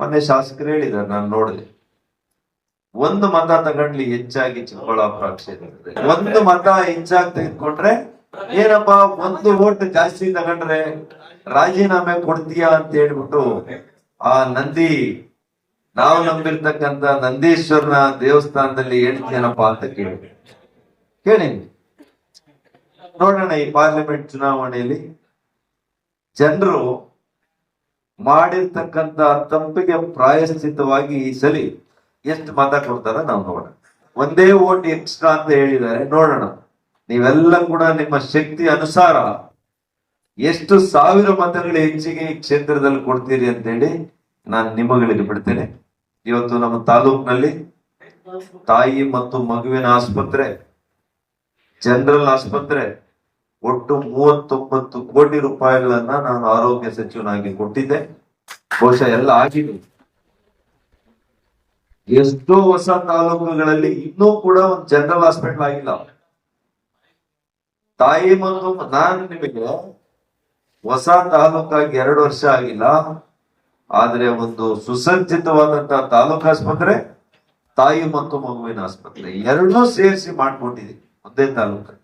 ಮೊನ್ನೆ ಶಾಸಕರು ಹೇಳಿದ್ದಾರೆ ನಾನು ನೋಡಿದೆ. ಒಂದು ಮತ ತಗೊಂಡ್ಲಿ ಹೆಚ್ಚಾಗಿ ಚಿಕ್ಕಬಳ್ಳಾಪುರ ಕ್ಷೇತ್ರದಲ್ಲಿ ಒಂದು ಮತ ಹೆಚ್ಚಾಗಿ ತೆಗೆದುಕೊಂಡ್ರೆ ಏನಪ್ಪಾ, ಒಂದು ಓಟ್ ಜಾಸ್ತಿ ತಗೊಂಡ್ರೆ ರಾಜೀನಾಮೆ ಕೊಡ್ತೀಯಾ ಅಂತ ಹೇಳ್ಬಿಟ್ಟು ಆ ನಂದಿ, ನಾವು ನಂಬಿರ್ತಕ್ಕಂತ ನಂದೀಶ್ವರನ ದೇವಸ್ಥಾನದಲ್ಲಿ ಹೇಳ್ತೀಯನಪ್ಪ ಅಂತ ಕೇಳಿ. ಕೇಳಿ. ನೋಡೋಣ ಈ ಪಾರ್ಲಿಮೆಂಟ್ ಚುನಾವಣೆಯಲ್ಲಿ ಜನರು ಮಾಡಿರ್ತಕ್ಕಂತ ತಂಪಿಗೆ ಪ್ರಾಯಶ್ಚಿತವಾಗಿ ಈ ಸಲಿ ಎಷ್ಟು ಮತ ಕೊಡ್ತಾರ ನಾವು ನೋಡೋಣ. ಒಂದೇ ಓಟ್ ಎಕ್ಸ್ಟ್ರಾ ಅಂತ ಹೇಳಿದ್ದಾರೆ, ನೋಡೋಣ. ನೀವೆಲ್ಲ ಕೂಡ ನಿಮ್ಮ ಶಕ್ತಿ ಅನುಸಾರ ಎಷ್ಟು ಸಾವಿರ ಮತಗಳು ಹೆಚ್ಚಿಗೆ ಈ ಕ್ಷೇತ್ರದಲ್ಲಿ ಕೊಡ್ತೀರಿ ಅಂತೇಳಿ ನಾನು ನಿಮಗಳಿಗೆ ಬಿಡ್ತೇನೆ. ಇವತ್ತು ನಮ್ಮ ತಾಲೂಕಿನಲ್ಲಿ ತಾಯಿ ಮತ್ತು ಮಗುವಿನ ಆಸ್ಪತ್ರೆ, ಜನರಲ್ ಆಸ್ಪತ್ರೆ ಒಟ್ಟು ಮೂವತ್ತೊಂಬತ್ತು ಕೋಟಿ ರೂಪಾಯಿಗಳನ್ನ ನಾನು ಆರೋಗ್ಯ ಸಚಿವನಾಗಿ ಕೊಟ್ಟಿದ್ದೆ. ಬಹುಶಃ ಎಲ್ಲ ಆಗಿದೆ ಎಷ್ಟೋ ಹೊಸ ತಾಲೂಕುಗಳಲ್ಲಿ ಇನ್ನೂ ಕೂಡ ಒಂದು ಜನರಲ್ ಹಾಸ್ಪಿಟಲ್ ಆಗಿಲ್ಲ. ತಾಯಿ ಮತ್ತು ನಾನು ನಿಮಗೆ ಹೊಸ ತಾಲೂಕಾಗಿ ಎರಡು ವರ್ಷ ಆಗಿಲ್ಲ. ಆದ್ರೆ ಒಂದು ಸುಸಜ್ಜಿತವಾದಂತಹ ತಾಲೂಕು ಆಸ್ಪತ್ರೆ, ತಾಯಿ ಮತ್ತು ಮಗುವಿನ ಆಸ್ಪತ್ರೆ, ಎರಡೂ ಸೇರಿಸಿ ಮಾಡ್ಕೊಂಡಿದೆ ಒಂದೇ ತಾಲೂಕು